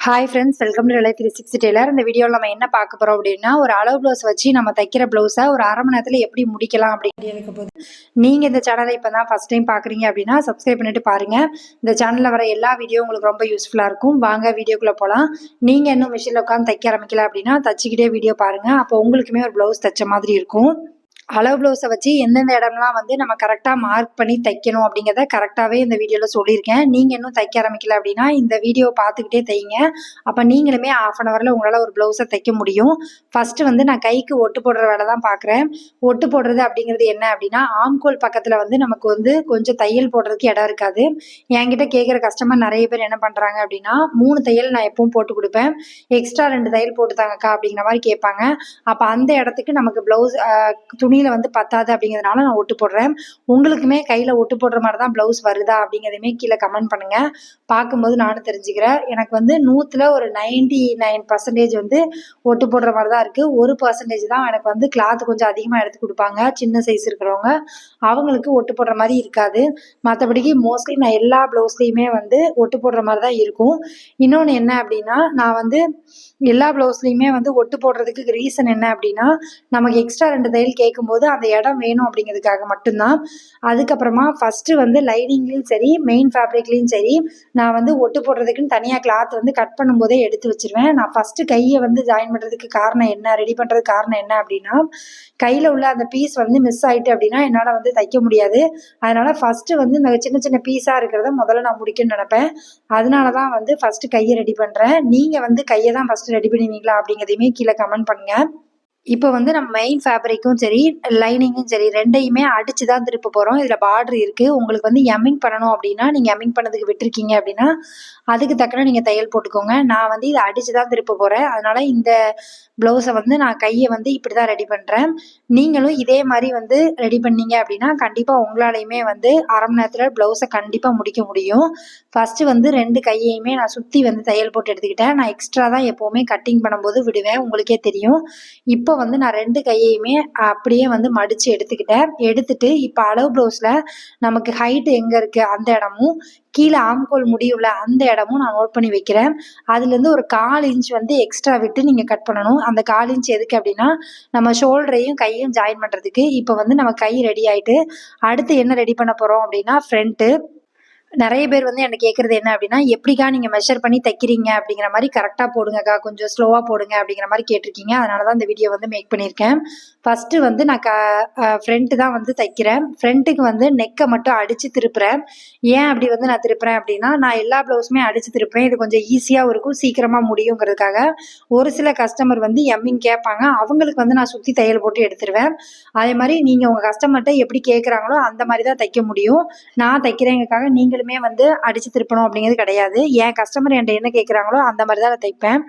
Hi friends welcome to rely three sixty tailor இந்த வீடியோவில் நம்ம என்ன பார்க்க போகிறோம் அப்படின்னா ஒரு அளவு ப்ளவுஸ் வச்சு நம்ம தைக்கிற ப்ளவுஸை ஒரு அரை மணி நேரத்தில் எப்படி முடிக்கலாம் அப்படின்னு இருக்க போது நீங்கள் இந்த சேனலை இப்போ தான் ஃபஸ்ட் டைம் பார்க்குறீங்க அப்படின்னா சப்ஸ்கிரைப் பண்ணிட்டு பாருங்கள் இந்த சேனலில் வர எல்லா வீடியோ உங்களுக்கு ரொம்ப யூஸ்ஃபுல்லாக இருக்கும். வாங்க வீடியோக்குள்ளே போகலாம் நீங்கள் இன்னும் மிஷினில் உட்காந்து தைக்க ஆரம்பிக்கல அப்படின்னா தச்சிக்கிட்டே வீடியோ பாருங்கள் அப்போ உங்களுக்குமே ஒரு ப்ளவுஸ் தைச்ச மாதிரி இருக்கும். அளவு ப்ளவுஸை வச்சு எந்தெந்த இடம்லாம் வந்து நம்ம கரெக்டாக மார்க் பண்ணி தைக்கணும் அப்படிங்கிறத கரெக்டாகவே இந்த வீடியோவில் சொல்லியிருக்கேன். நீங்கள் இன்னும் தைக்க ஆரம்பிக்கல அப்படின்னா இந்த வீடியோ பார்த்துக்கிட்டே தைங்க அப்போ நீங்களுமே ஆஃப் அன் ஹவரில் உங்களால் ஒரு ப்ளவுஸை தைக்க முடியும். ஃபஸ்ட்டு வந்து நான் கைக்கு ஒட்டு போடுற வேலை தான் பார்க்குறேன். ஒட்டு போடுறது அப்படிங்கிறது என்ன அப்படின்னா ஆம்கோல் பக்கத்தில் வந்து நமக்கு வந்து கொஞ்சம் தையல் போடுறதுக்கு இடம் இருக்காது. என்கிட்ட கேட்குற கஸ்டமர் நிறைய பேர் என்ன பண்ணுறாங்க அப்படின்னா மூணு தையல் நான் எப்பவும் போட்டு கொடுப்பேன். எக்ஸ்ட்ரா ரெண்டு தையல் போட்டுதாங்கக்கா அப்படிங்கிற மாதிரி கேட்பாங்க. அப்போ அந்த இடத்துக்கு நமக்கு ப்ளவுஸ் துணி துணியில் வந்து பத்தாது அப்படிங்கிறதுனால நான் ஒட்டு போடுறேன். உங்களுக்குமே கையில் ஒட்டு போடுற மாதிரி தான் ப்ளவுஸ் வருதா அப்படிங்கிறதுமே கீழே கமெண்ட் பண்ணுங்கள் பார்க்கும்போது நானும் தெரிஞ்சுக்கிறேன். எனக்கு வந்து நூற்றில் ஒரு நைன்டி நைன் பர்சன்டேஜ் வந்து ஒட்டு போடுற மாதிரி தான் இருக்குது ஒரு பர்சன்டேஜ் தான் எனக்கு வந்து கிளாத் கொஞ்சம் அதிகமாக எடுத்து கொடுப்பாங்க. சின்ன சைஸ் இருக்கிறவங்க. அவங்களுக்கு ஒட்டு போடுற மாதிரி இருக்காது. மற்றபடிக்கு மோஸ்ட்லி நான் எல்லா ப்ளவுஸ்லேயுமே வந்து ஒட்டு போடுற மாதிரி தான் இருக்கும். இன்னொன்று என்ன அப்படின்னா நான் வந்து எல்லா ப்ளவுஸ்லேயுமே வந்து ஒட்டு போடுறதுக்கு ரீசன் என்ன அப்படின்னா நமக்கு எக்ஸ்ட்ரா ரெண்டு தையல் போது அந்த இடம் வேணும் அப்படிங்கிறதுக்காக மட்டும்தான். அதுக்கப்புறமா ஃபஸ்ட்டு வந்து லைனிங்லேயும் சரி மெயின் ஃபேப்ரிக்லேயும் சரி நான் வந்து ஒட்டு போடுறதுக்குன்னு தனியாக கிளாத் வந்து கட் பண்ணும்போதே எடுத்து வச்சிருவேன். நான் ஃபஸ்ட்டு கையை வந்து ஜாயின் பண்ணுறதுக்கு காரணம் என்ன ரெடி பண்ணுறதுக்கு காரணம் என்ன அப்படின்னா கையில் உள்ள அந்த பீஸ் வந்து மிஸ் ஆகிட்டு அப்படின்னா என்னால் வந்து தைக்க முடியாது. அதனால் ஃபஸ்ட்டு வந்து இந்த சின்ன சின்ன பீஸாக இருக்கிறத முதல்ல நான் முடிக்கணும்னு நினப்பேன். அதனால தான் வந்து ஃபஸ்ட்டு கையை ரெடி பண்ணுறேன் நீங்கள் வந்து கையை தான் ஃபஸ்ட்டு ரெடி பண்ணுவீங்களா அப்படிங்கிறதையுமே கீழே கமெண்ட் பண்ணுங்கள் இப்போ வந்து நம்ம மெயின் ஃபேப்ரிக்கும் சரி லைனிங்கும் சரி ரெண்டையுமே அடிச்சு தான் திருப்ப போகிறோம் இதில் பார்டர் இருக்குது உங்களுக்கு வந்து எம்மிங் பண்ணணும் அப்படின்னா நீங்கள் எம்மிங் பண்ணதுக்கு விட்டுருக்கீங்க அப்படின்னா அதுக்கு தக்கன நீங்கள் தையல் போட்டுக்கோங்க. நான் வந்து இதை அடித்து தான் திருப்ப போகிறேன் அதனால் இந்த ப்ளவுஸை வந்து நான் கையை வந்து இப்படி தான் ரெடி பண்ணுறேன் நீங்களும் இதே மாதிரி வந்து ரெடி பண்ணீங்க அப்படின்னா கண்டிப்பாக உங்களாலையுமே வந்து அரை மணி நேரத்தில் ப்ளவுஸை கண்டிப்பாக முடிக்க முடியும். ஃபஸ்ட்டு வந்து ரெண்டு கையையுமே நான் சுற்றி வந்து தையல் போட்டு எடுத்துக்கிட்டேன். நான் எக்ஸ்ட்ரா தான் எப்போவுமே கட்டிங் பண்ணும்போது விடுவேன். உங்களுக்கே தெரியும். இப்போ வந்து நான் ரெண்டு கையையுமே அப்படியே வந்து மடித்து எடுத்துக்கிட்டேன். எடுத்துட்டு இப்போ அளவு ப்ளவுஸில் நமக்கு ஹைட்டு எங்கே இருக்குது அந்த இடமும் கீழே ஆம்கோல் முடியுள்ள அந்த இடமும் நான் நோட் பண்ணி வைக்கிறேன். அதுலேருந்து ஒரு கால் இன்ச் வந்து எக்ஸ்ட்ரா விட்டு நீங்கள் கட் பண்ணணும். அந்த கால் இன்ச் எதுக்கு அப்படின்னா நம்ம ஷோல்டரையும் கையும் ஜாயின் பண்ணுறதுக்கு இப்போ வந்து நம்ம கை ரெடி ஆகிட்டு அடுத்து என்ன ரெடி பண்ண போகிறோம் அப்படின்னா ஃப்ரண்ட்டு நிறைய பேர் வந்து என்ன கேட்குறது என்ன அப்படின்னா எப்படிக்கா நீங்கள் மெஷர் பண்ணி தைக்கிறீங்க? அப்படிங்கிற மாதிரி கரெக்டாக போடுங்கக்கா. கொஞ்சம் ஸ்லோவாக போடுங்க அப்படிங்கிற மாதிரி கேட்டிருக்கீங்க. அதனால தான் இந்த வீடியோ வந்து மேக் பண்ணியிருக்கேன். ஃபர்ஸ்ட் வந்து நான் க ஃப்ரெண்ட்டு தான் வந்து தைக்கிறேன். ஃப்ரண்ட்டுக்கு வந்து நெக்கை மட்டும் அடித்து திருப்புறேன். ஏன் அப்படி வந்து நான் திருப்புறேன் அப்படின்னா நான் எல்லா ப்ளவுஸுமே அடித்து திருப்பேன் இது கொஞ்சம் ஈஸியாகவும் இருக்கும் சீக்கிரமாக முடியுங்கிறதுக்காக. ஒரு சில கஸ்டமர் வந்து எம்மிங் கேட்பாங்க. அவங்களுக்கு வந்து நான் சுற்றி தையல் போட்டு எடுத்துருவேன். அதே மாதிரி நீங்கள் உங்கள் கஸ்டமர்கிட்ட எப்படி கேட்குறாங்களோ அந்த மாதிரி தான் தைக்க முடியும். நான் தைக்கிறேங்கிறதுக்காக நீங்கள் நீங்களுமே வந்து அடித்து திருப்பணும் அப்படிங்கிறது கிடையாது. என் கஸ்டமர் என்கிட்ட என்ன கேட்குறாங்களோ அந்த மாதிரி தான் நான் தைப்பேன்.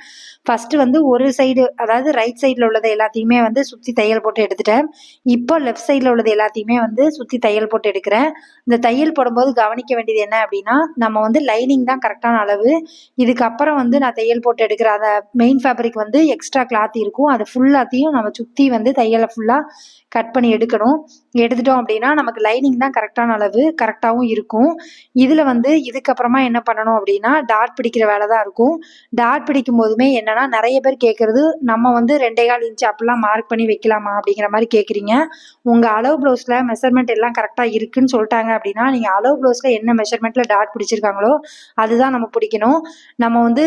ஃபஸ்ட்டு வந்து ஒரு சைடு அதாவது ரைட் சைடில் உள்ளது எல்லாத்தையுமே வந்து சுற்றி தையல் போட்டு எடுத்துட்டேன். இப்போ லெஃப்ட் சைடில் உள்ளது எல்லாத்தையுமே வந்து சுற்றி தையல் போட்டு எடுக்கிறேன். இந்த தையல் போடும்போது கவனிக்க வேண்டியது என்ன அப்படின்னா நம்ம வந்து லைனிங் தான் கரெக்டான அளவு. இதுக்கப்புறம் வந்து நான் தையல் போட்டு எடுக்கிற அந்த மெயின் ஃபேப்ரிக் வந்து எக்ஸ்ட்ரா கிளாத் இருக்கும். அது ஃபுல்லாத்தையும் நம்ம சுற்றி வந்து தையலை ஃபுல்லாக கட் பண்ணி எடுக்கணும். எடுத்துட்டோம் அப்படின்னா நமக்கு லைனிங் தான் கரெக்டான அளவு கரெக்டாகவும் இருக்கும். இதில் வந்து இதுக்கப்புறமா என்ன பண்ணணும் அப்படின்னா டாட் பிடிக்கிற வேலை தான் இருக்கும். டாட் பிடிக்கும் போதுமே என்னன்னா நிறைய பேர் கேட்குறது நம்ம வந்து ரெண்டே கால் இன்ச்சு அப்படிலாம் மார்க் பண்ணி வைக்கலாமா அப்படிங்கிற மாதிரி கேட்குறீங்க உங்கள் அளவு ப்ளவுஸில் மெஷர்மெண்ட் எல்லாம் கரெக்டாக இருக்குன்னு சொல்லிட்டாங்க அப்படின்னா நீங்கள் அளவு ப்ளவுஸில் என்ன மெஷர்மெண்ட்டில் டாட் பிடிச்சிருக்காங்களோ அதுதான் நம்ம பிடிக்கணும். நம்ம வந்து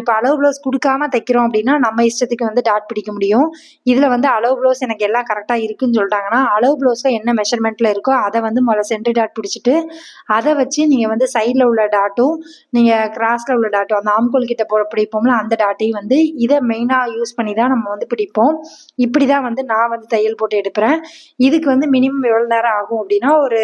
இப்போ அளவு ப்ளவுஸ் கொடுக்காம தைக்கிறோம் அப்படின்னா நம்ம இஷ்டத்துக்கு வந்து டாட் பிடிக்க முடியும். இதில் வந்து அளவு ப்ளவுஸ் எனக்கு எல்லாம் கரெக்டாக இருக்குன்னு சொல்லிட்டாங்கன்னா அளவு ப்ளவுஸில் என்ன மெஷர்மெண்ட்டில் இருக்கோ அதை வந்து முதல்ல சென்டர் டாட் பிடிச்சிட்டு அதை வச்சு நீங்கள் வந்து சைடில் உள்ள டாட்டும் நீங்கள் கிராஸில் உள்ள டாட்டும் அந்த ஆம்கோல் கிட்ட போ பிடிப்போம்ல அந்த டாட்டையும் வந்து இதை மெயினாக யூஸ் பண்ணி தான் நம்ம வந்து பிடிப்போம். இப்படி தான் வந்து நான் வந்து தையல் போட்டு எடுப்பேன். இதுக்கு வந்து மினிமம் எவ்வளோ நேரம் ஆகும் அப்படின்னா ஒரு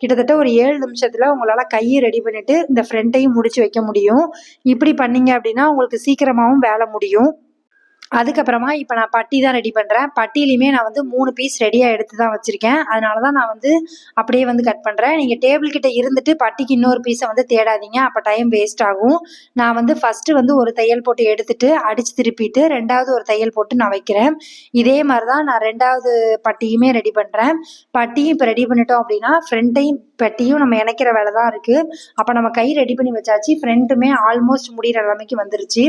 கிட்டத்தட்ட ஒரு ஏழு நிமிஷத்தில் உங்களால் கையை ரெடி பண்ணிவிட்டு இந்த ஃப்ரண்ட்டையும் முடிச்சு வைக்க முடியும். இப்படி பண்ணீங்க அப்படின்னா உங்களுக்கு சீக்கிரமாகவும் வேலை முடியும். அதுக்கப்புறமா இப்போ நான் பட்டி தான் ரெடி பண்ணுறேன் பட்டியிலையுமே நான் வந்து மூணு பீஸ் ரெடியாக எடுத்து தான் வச்சுருக்கேன். அதனால தான் நான் வந்து அப்படியே வந்து கட் பண்ணுறேன் நீங்கள் டேபிள் கிட்ட இருந்துட்டு பட்டிக்கு இன்னொரு பீஸை வந்து தேடாதீங்க. அப்போ டைம் வேஸ்ட் ஆகும். நான் வந்து ஃபஸ்ட்டு வந்து ஒரு தையல் போட்டு எடுத்துட்டு அடித்து திருப்பிட்டு ரெண்டாவது ஒரு தையல் போட்டு நான் வைக்கிறேன். இதே மாதிரி தான் நான் ரெண்டாவது பட்டியுமே ரெடி பண்ணுறேன் பட்டியும் இப்போ ரெடி பண்ணிட்டோம் அப்படின்னா ஃப்ரண்ட்டையும் பட்டியும் நம்ம இணைக்கிற வேலை தான் இருக்குது அப்போ நம்ம கை ரெடி பண்ணி வச்சாச்சு. ஃப்ரண்ட்டுமே ஆல்மோஸ்ட் முடிகிற நிலைமைக்கு வந்துருச்சு.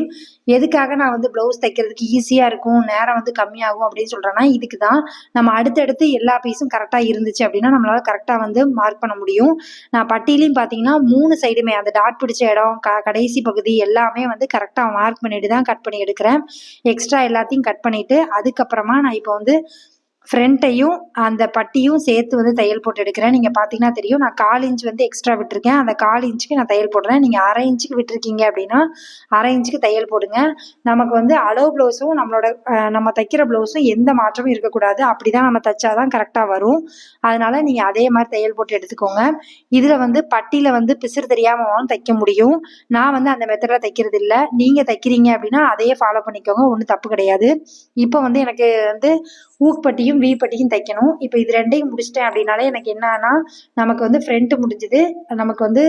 எதுக்காக நான் வந்து ப்ளவுஸ் தைக்கிறதுக்கு ஈஸியாக இருக்கும் நேரம் வந்து கம்மியாகும் அப்படின்னு சொல்கிறேன்னா இதுக்கு தான் நம்ம அடுத்தடுத்து எல்லா பீஸும் கரெக்டாக இருந்துச்சு அப்படின்னா நம்மளால் கரெக்டாக வந்து மார்க் பண்ண முடியும். நான் பட்டியிலையும் பார்த்தீங்கன்னா மூணு சைடுமே அந்த டாட் பிடிச்ச இடம் க கடைசி பகுதி எல்லாமே வந்து கரெக்டாக மார்க் பண்ணிட்டு தான் கட் பண்ணி எடுக்கிறேன். எக்ஸ்ட்ரா எல்லாத்தையும் கட் பண்ணிவிட்டு அதுக்கப்புறமா நான் இப்போ வந்து ஃப்ரண்ட்டையும் அந்த பட்டியும் சேர்த்து வந்து தையல் போட்டு எடுக்கிறேன். நீங்கள் பார்த்தீங்கன்னா தெரியும் நான் கால் இன்ச் வந்து எக்ஸ்ட்ரா விட்டுருக்கேன். அந்த கால் இன்ச்சுக்கு நான் தையல் போடுறேன். நீங்கள் அரை இன்ச்சுக்கு விட்டுருக்கீங்க அப்படின்னா அரை இன்ச்சுக்கு தையல் போடுங்க. நமக்கு வந்து அளவு ப்ளவுஸும் நம்மளோட நம்ம தைக்கிற ப்ளவுஸும் எந்த மாற்றமும் இருக்கக்கூடாது. அப்படி தான் நம்ம தைச்சாதான் கரெக்டாக வரும். அதனால் நீங்கள் அதே மாதிரி தையல் போட்டு எடுத்துக்கோங்க. இதில் வந்து பட்டியில் வந்து பிசுறு தெரியாமல் தைக்க முடியும். நான் வந்து அந்த மெத்தடில் தைக்கிறது இல்லை. நீங்கள் தைக்கிறீங்க அப்படின்னா அதையே ஃபாலோ பண்ணிக்கோங்க. ஒன்றும் தப்பு கிடையாது. இப்போ வந்து எனக்கு வந்து ஊக்பட்டியும் வி பட்டியும் தைக்கணும். இப்போ இது ரெண்டையும் முடிச்சிட்டேன் அப்படின்னாலே எனக்கு என்னன்னா நமக்கு வந்து ஃப்ரண்ட்டு முடிஞ்சுது. நமக்கு வந்து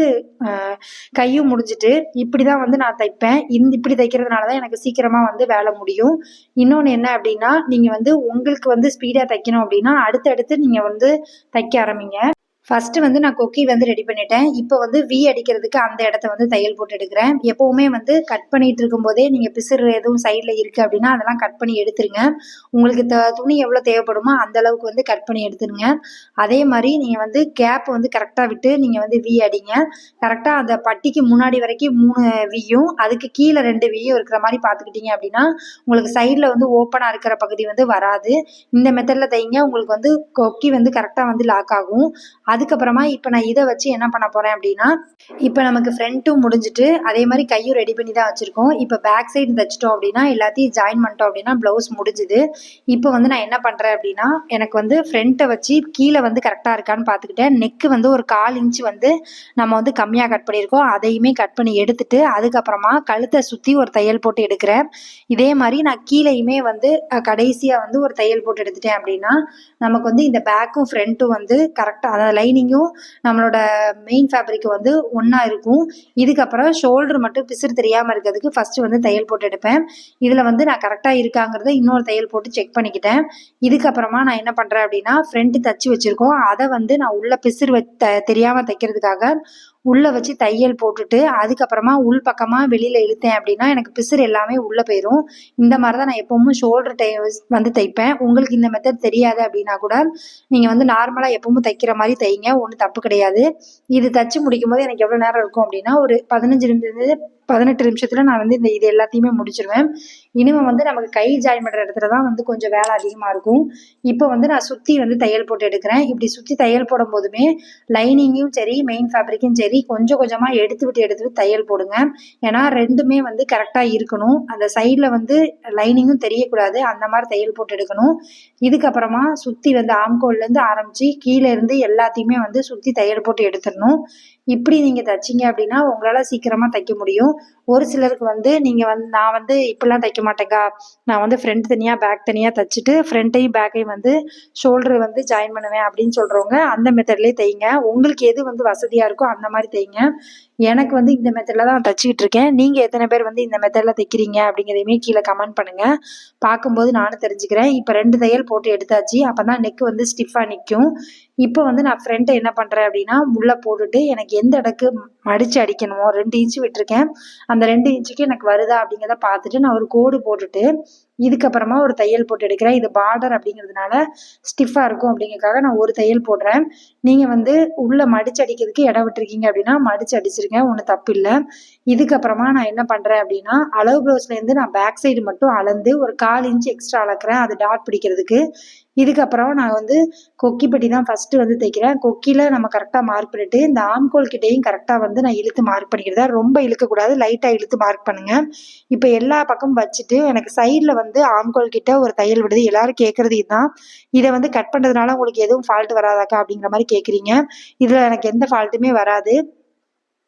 கையும் முடிஞ்சுட்டு இப்படி தான் வந்து நான் தைப்பேன். இந்த இப்படி தைக்கிறதுனால தான் எனக்கு சீக்கிரமாக வந்து வேலை முடியும். இன்னொன்று என்ன அப்படின்னா நீங்கள் வந்து உங்களுக்கு வந்து ஸ்பீடாக தைக்கணும் அப்படின்னா அடுத்தடுத்து நீங்கள் வந்து தைக்க ஆரம்பிங்க. ஃபஸ்ட்டு வந்து நான் கொக்கி வந்து ரெடி பண்ணிட்டேன். இப்போ வந்து வி அடிக்கிறதுக்கு அந்த இடத்த வந்து தையல் போட்டு எடுக்கிறேன். எப்போவுமே வந்து கட் பண்ணிட்டு இருக்கும்போதே நீங்கள் பிசுறு எதுவும் சைடில் இருக்குது அப்படின்னா அதெல்லாம் கட் பண்ணி எடுத்துருங்க. உங்களுக்கு த துணி எவ்வளோ தேவைப்படுமோ அந்த அளவுக்கு வந்து கட் பண்ணி எடுத்துருங்க. அதே மாதிரி நீங்கள் வந்து கேப் வந்து கரெக்டாக விட்டு நீங்கள் வந்து வி அடிங்க. கரெக்டாக அந்த பட்டிக்கு முன்னாடி வரைக்கும் மூணு வியும் அதுக்கு கீழே ரெண்டு வியும் இருக்கிற மாதிரி பார்த்துக்கிட்டீங்க அப்படின்னா உங்களுக்கு சைடில் வந்து ஓப்பனாக இருக்கிற பகுதி வந்து வராது. இந்த மெத்தடில் தைங்க உங்களுக்கு வந்து கொக்கி வந்து கரெக்டாக வந்து லாக் ஆகும். அதுக்கப்புறமா இப்போ நான் இதை வச்சு என்ன பண்ண போகிறேன் அப்படின்னா இப்போ நமக்கு ஃப்ரண்ட்டும் முடிஞ்சிட்டு அதே மாதிரி கையும் ரெடி பண்ணி தான் வச்சுருக்கோம். இப்போ பேக் சைடு தைச்சிட்டோம் அப்படின்னா எல்லாத்தையும் ஜாயின் பண்ணிட்டோம் அப்படின்னா ப்ளவுஸ் முடிஞ்சுது. இப்போ வந்து நான் என்ன பண்ணுறேன் அப்படின்னா எனக்கு வந்து ஃப்ரண்ட்டை வச்சு கீழே வந்து கரெக்டாக இருக்கான்னு பார்த்துக்கிட்டேன். நெக்கு வந்து ஒரு கால் இன்ச் வந்து நம்ம வந்து கம்மியாக கட் பண்ணியிருக்கோம். அதையுமே கட் பண்ணி எடுத்துட்டு அதுக்கப்புறமா கழுத்தை சுற்றி ஒரு தையல் போட்டு எடுக்கிறேன். இதே மாதிரி நான் கீழேயுமே வந்து கடைசியாக வந்து ஒரு தையல் போட்டு எடுத்துட்டேன் அப்படின்னா நமக்கு வந்து இந்த பேக்கும் ஃப்ரண்ட்டும் வந்து கரெக்டாக அதாவது லைனிங்கும் நம்மளோட மெயின் ஃபேப்ரிக் வந்து ஒன்றா இருக்கும். இதுக்கப்புறம் ஷோல்டர் மட்டும் பிசிறு தெரியாமல் இருக்கிறதுக்கு ஃபஸ்ட்டு வந்து தையல் போட்டு எடுப்பேன். இதில் வந்து நான் கரெக்டாக இருக்காங்கிறத இன்னொரு தையல் போட்டு செக் பண்ணிக்கிட்டேன். இதுக்கப்புறமா நான் என்ன பண்ணுறேன் அப்படின்னா ஃப்ரண்ட்டு தச்சு வச்சுருக்கோம். அதை வந்து நான் உள்ள பிசுறு த தெரியாமல் தைக்கிறதுக்காக உள்ளே வச்சு தையல் போட்டுட்டு அதுக்கப்புறமா உள் பக்கமாக வெளியில் இழுத்தேன் அப்படின்னா எனக்கு பிசுறு எல்லாமே உள்ளே போயிடும் இந்த மாதிரி தான் நான் எப்பவும் ஷோல்டர் டை வந்து தைப்பேன். உங்களுக்கு இந்த மெத்தட் தெரியாது அப்படின்னா கூட நீங்கள் வந்து நார்மலாக எப்பவும் தைக்கிற மாதிரி தைங்க. ஒன்றும் தப்பு கிடையாது. இது தச்சு முடிக்கும் போது எனக்கு எவ்வளோ நேரம் இருக்கும் அப்படின்னா ஒரு பதினஞ்சு நிமிஷம் பதினெட்டு நிமிஷத்தில் நான் வந்து இந்த இது எல்லாத்தையுமே முடிச்சிருவேன். இனிமே வந்து நமக்கு கை ஜாயின் பண்ணுற இடத்துல தான் வந்து கொஞ்சம் வேலை அதிகமாக இருக்கும். இப்போ வந்து நான் சுற்றி வந்து தையல் போட்டு எடுக்கிறேன். இப்படி சுற்றி தையல் போடும் போதுமே லைனிங்கும் சரி மெயின் ஃபேப்ரிக்கும் சரி கொஞ்சம் கொஞ்சமாக எடுத்து விட்டு எடுத்து விட்டு தையல் போடுங்க. ஏன்னா ரெண்டுமே வந்து கரெக்டாக இருக்கணும். அந்த சைடில் வந்து லைனிங்கும் தெரியக்கூடாது. அந்த மாதிரி தையல் போட்டு எடுக்கணும். இதுக்கப்புறமா சுற்றி வந்து ஆம்கோல்லேருந்து ஆரம்பித்து கீழே இருந்து எல்லாத்தையுமே வந்து சுற்றி தையல் போட்டு எடுத்துடணும். இப்படி நீங்கள் தைச்சிங்க அப்படின்னா உங்களால் சீக்கிரமாக தைக்க முடியும். ஒரு சிலருக்கு வந்து நீங்கள் வந்து நான் வந்து இப்படிலாம் தைக்க மாட்டேங்கா நான் வந்து ஃப்ரண்ட் தனியாக பேக் தனியாக தைச்சிட்டு ஃப்ரண்ட்டையும் பேக்கையும் வந்து ஷோல்டர் வந்து ஜாயின் பண்ணுவேன் அப்படின்னு சொல்கிறவங்க அந்த மெத்தட்லேயே தைங்க. உங்களுக்கு எது வந்து வசதியாக இருக்கோ அந்த மாதிரி தைங்க. எனக்கு வந்து இந்த மெத்தடில் தான் தச்சுக்கிட்டு இருக்கேன். நீங்கள் எத்தனை பேர் வந்து இந்த மெத்தடில் தைக்கிறீங்க அப்படிங்கிறதையுமே கீழே கமெண்ட் பண்ணுங்கள் பார்க்கும்போது நானும் தெரிஞ்சுக்கிறேன். இப்போ ரெண்டு தையல் போட்டு எடுத்தாச்சு. அப்போ தான் நெக் வந்து ஸ்டிஃபாக நிற்கும் இப்போ வந்து நான் ஃப்ரண்ட்டை என்ன பண்ணுறேன் அப்படின்னா உள்ளே போட்டுட்டு எனக்கு எந்த இடக்கு மடித்து அடிக்கணுமோ? ரெண்டு இன்ச்சு விட்டுருக்கேன். அந்த ரெண்டு இன்ச்சுக்கு எனக்கு வருதா அப்படிங்கிறத பார்த்துட்டு நான் ஒரு கோடு போட்டுட்டு இதுக்கப்புறமா ஒரு தையல் போட்டு எடுக்கிறேன். இது பார்டர் அப்படிங்கிறதுனால ஸ்டிஃபாக இருக்கும் அப்படிங்கிறதுக்காக நான் ஒரு தையல் போடுறேன். நீங்கள் வந்து உள்ளே மடிச்சு அடிக்கிறதுக்கு இடம் விட்டுருக்கீங்க அப்படின்னா மடிச்சு அடிச்சிருங்க ஒன்றும் தப்பு இல்லை. இதுக்கப்புறமா நான் என்ன பண்ணுறேன் அப்படின்னா அளவு ப்ளவுஸ்லேருந்து நான் பேக் சைடு மட்டும் அளந்து ஒரு கால் இன்ச்சு எக்ஸ்ட்ரா அளக்குறேன். அது டாட் பிடிக்கிறதுக்கு. இதுக்கப்புறம் நான் வந்து கொக்கிப்பட்டி தான் ஃபஸ்ட்டு வந்து தைக்கிறேன் கொக்கியில் நம்ம கரெக்டாக மார்க் பண்ணிட்டு இந்த ஆம்கோல் கிட்டேயும் கரெக்டாக வந்து நான் இழுத்து மார்க் பண்ணிக்கிறதா? ரொம்ப இழுக்கக்கூடாது லைட்டாக இழுத்து மார்க் பண்ணுங்கள் இப்போ எல்லா பக்கமும் வச்சுட்டு எனக்கு சைடில் வந்து ஆம்கோல் கிட்ட ஒரு தையல் விடுது. எல்லாரும் கேட்குறது இதுதான். இதை வந்து கட் பண்ணுறதுனால உங்களுக்கு எதுவும் ஃபால்ட் வராதாக்கா அப்படிங்கிற மாதிரி கேட்குறீங்க இதில் எனக்கு எந்த ஃபால்ட்டுமே வராது.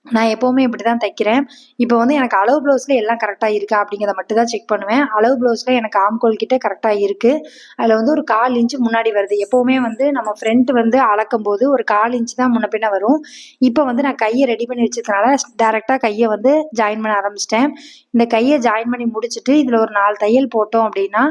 நான் எப்போவுமே இப்படி தான் தைக்கிறேன். இப்போ வந்து எனக்கு அளவு ப்ளவுஸில் எல்லாம் கரெக்டாக இருக்கா அப்படிங்கிறத மட்டும் தான் செக் பண்ணுவேன். அளவு ப்ளவுஸில் எனக்கு ஆம்கோல் கிட்டே கரெக்டாக இருக்குது அதில் வந்து ஒரு கால் இன்ச்சு முன்னாடி வருது. எப்போவுமே வந்து நம்ம ஃப்ரண்ட் வந்து அளக்கும் போது ஒரு கால் இன்ச்சு தான் முன்ன பின்ன வரும். இப்போ வந்து நான் கையை ரெடி பண்ணி வச்சதுனால டேரெக்டாக கையை வந்து ஜாயின் பண்ண ஆரம்பிச்சிட்டேன். இந்த கையை ஜாயின் பண்ணி முடிச்சுட்டு இதில் ஒரு நாலு தையல் போட்டோம் அப்படின்னா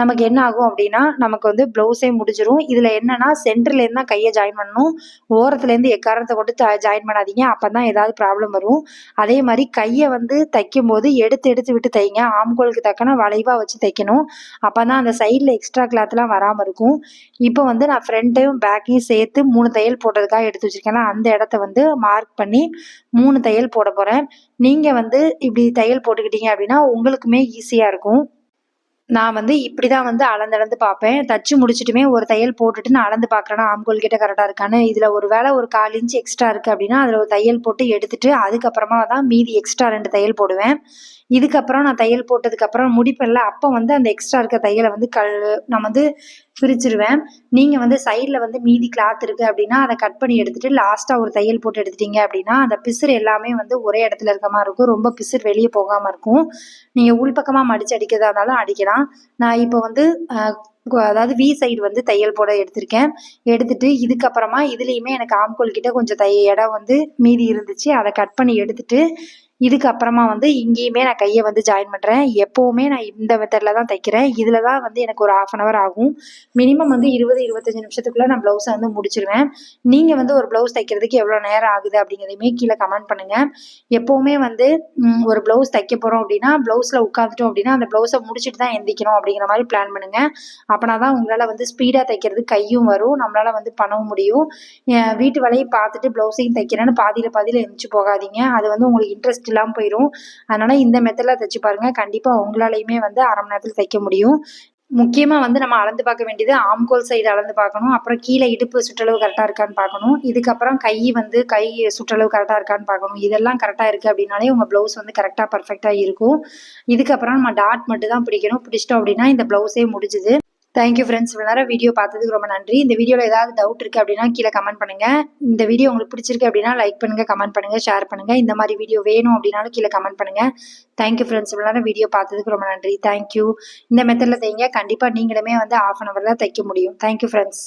நமக்கு என்ன ஆகும் அப்படின்னா நமக்கு வந்து ப்ளவுஸே முடிஞ்சிரும். இதில் என்னன்னா சென்டர்லேருந்து தான் கையை ஜாயின் பண்ணணும். ஓரத்துலேருந்து எக்காரத்தை கொண்டு ஜாயின் பண்ணாதீங்க. அப்போ தான் ஏதாவது ப்ராப்ளம் வரும். அதே மாதிரி கையை வந்து தைக்கும் போது எடுத்து எடுத்து விட்டு தைங்க. ஆம்கோலுக்கு தக்கன வளைவாக வச்சு தைக்கணும். அப்போ தான் அந்த சைடில் எக்ஸ்ட்ரா கிளாத்லாம் வராமல் இருக்கும். இப்போ வந்து நான் ஃப்ரண்ட்டையும் பேக்கையும் சேர்த்து மூணு தையல் போட்டதுக்காக எடுத்து வச்சிருக்கேன். அந்த இடத்த வந்து மார்க் பண்ணி மூணு தையல் போட போகிறேன் நீங்கள் வந்து இப்படி தையல் போட்டுக்கிட்டீங்க அப்படின்னா உங்களுக்குமே ஈஸியாக இருக்கும். நான் வந்து இப்படி தான் வந்து அளந்தளந்து பார்ப்பேன். தச்சு முடிச்சுட்டுமே ஒரு தையல் போட்டுட்டு நான் அளந்து பார்க்குறேன்னா ஆம்கோல் கிட்ட கரெக்டாக இருக்கான்னு. இதில் ஒரு வேளை ஒரு கால் இன்ச்சு எக்ஸ்ட்ரா இருக்குது அப்படின்னா அதில் ஒரு தையல் போட்டு எடுத்துட்டு அதுக்கப்புறமா தான் மீதி எக்ஸ்ட்ரா ரெண்டு தையல் போடுவேன். இதுக்கப்புறம் நான் தையல் போட்டதுக்கப்புறம் முடிப்பேன்ல அப்போ வந்து அந்த எக்ஸ்ட்ரா இருக்க தையலை வந்து கல் நான் வந்து பிரிச்சிருவேன். நீங்கள் வந்து சைடில் வந்து மீதி கிளாத் இருக்குது அப்படின்னா அதை கட் பண்ணி எடுத்துட்டு லாஸ்ட்டாக ஒரு தையல் போட்டு எடுத்துட்டீங்க அப்படின்னா அந்த பிசுறு எல்லாமே வந்து ஒரே இடத்துல இருக்க மாதிரி இருக்கும். ரொம்ப பிசுறு வெளியே போகாமல் இருக்கும். நீங்கள் உள்பக்கமாக மடித்து அடிக்கிறதா இருந்தாலும் அடிக்கலாம். நான் இப்போ வந்து அதாவது வி சைடு வந்து தையல் போட எடுத்திருக்கேன். எடுத்துட்டு இதுக்கப்புறமா இதுலேயுமே எனக்கு ஆம்கோல் கிட்ட கொஞ்சம் தைய இடம் வந்து மீதி இருந்துச்சு. அதை கட் பண்ணி எடுத்துட்டு இதுக்கப்புறமா வந்து இங்கேயுமே நான் கையை வந்து ஜாயின் பண்ணுறேன் எப்போவுமே நான் இந்த மெத்தடில் தான் தைக்கிறேன். இதில் தான் வந்து எனக்கு ஒரு ஆஃப் அன் ஹவர் ஆகும். மினிமம் வந்து இருபது இருபத்தஞ்சு நிமிஷத்துக்குள்ளே நான் ப்ளவுஸை வந்து முடிச்சிருவேன். நீங்கள் வந்து ஒரு ப்ளவுஸ் தைக்கிறதுக்கு எவ்வளோ நேரம் ஆகுது அப்படிங்கிறதையுமே கீழே கமெண்ட் பண்ணுங்கள் எப்போவுமே வந்து ஒரு ப்ளவுஸ் தைக்க போகிறோம் அப்படின்னா ப்ளவுஸில் உட்காந்துட்டோம் அப்படின்னா அந்த ப்ளவுஸை முடிச்சுட்டு தான் எந்திக்கணும் அப்படிங்கிற மாதிரி பிளான் பண்ணுங்கள் அப்போனா தான் உங்களால் வந்து ஸ்பீடாக தைக்கிறது கையும் வரும். நம்மளால் வந்து பண்ணவும் முடியும். வீட்டு வேலையை பார்த்துட்டு ப்ளவுஸையும் தைக்கிறேன்னு பாதியில் பாதியில் எந்திரிச்சு போகாதீங்க. அது வந்து உங்களுக்கு இன்ட்ரெஸ்ட் இல்லாமல் போயிடும் அதனால் இந்த மெத்தடில் தைச்சு பாருங்கள் கண்டிப்பாக உங்களாலையுமே வந்து அரை மணி நேரத்தில் தைக்க முடியும். முக்கியமாக வந்து நம்ம அளந்து பார்க்க வேண்டியது ஆம்கோல் சைடு அளந்து பார்க்கணும். அப்புறம் கீழே இடுப்பு சுற்றளவு கரெக்டாக இருக்கான்னு பார்க்கணும். இதுக்கப்புறம் கை வந்து கை சுற்றளவு கரெக்டாக இருக்கான்னு பார்க்கணும். இதெல்லாம் கரெக்டாக இருக்குது அப்படின்னாலே உங்கள் ப்ளவுஸ் வந்து கரெக்டாக பர்ஃபெக்டாக இருக்கும். இதுக்கப்புறம் நம்ம டாட் மட்டும் தான் பிடிக்கணும். பிடிச்சிட்டோம் அப்படின்னா இந்த ப்ளவுஸே முடிஞ்சுது. தேங்க்யூ ஃப்ரெண்ட்ஸ் இவ்வளோ நேரம் வீடியோ பார்த்ததுக்கு ரொம்ப நன்றி. இந்த வீடியோவில் ஏதாவது டவுட் இருக்குது அப்படின்னா கீழே கமெண்ட் பண்ணுங்கள் இந்த வீடியோ உங்களுக்கு பிடிச்சிருக்கு அப்படின்னா லைக் பண்ணுங்கள் கமெண்ட் பண்ணுங்கள் ஷேர் பண்ணுங்கள் இந்த மாதிரி வீடியோ வேணும் அப்படின்னாலும் கீழே கமெண்ட் பண்ணுங்கள் தேங்க்யூ ஃப்ரெண்ட்ஸ் இவ்வளோ நேரம் வீடியோ பார்த்ததுக்கு ரொம்ப நன்றி. தேங்க்யூ இந்த மெத்தடில் தைங்க கண்டிப்பாக நீங்களுமே வந்து ஆஃப் அன் ஹவரில் தைக்க முடியும். Thank you friends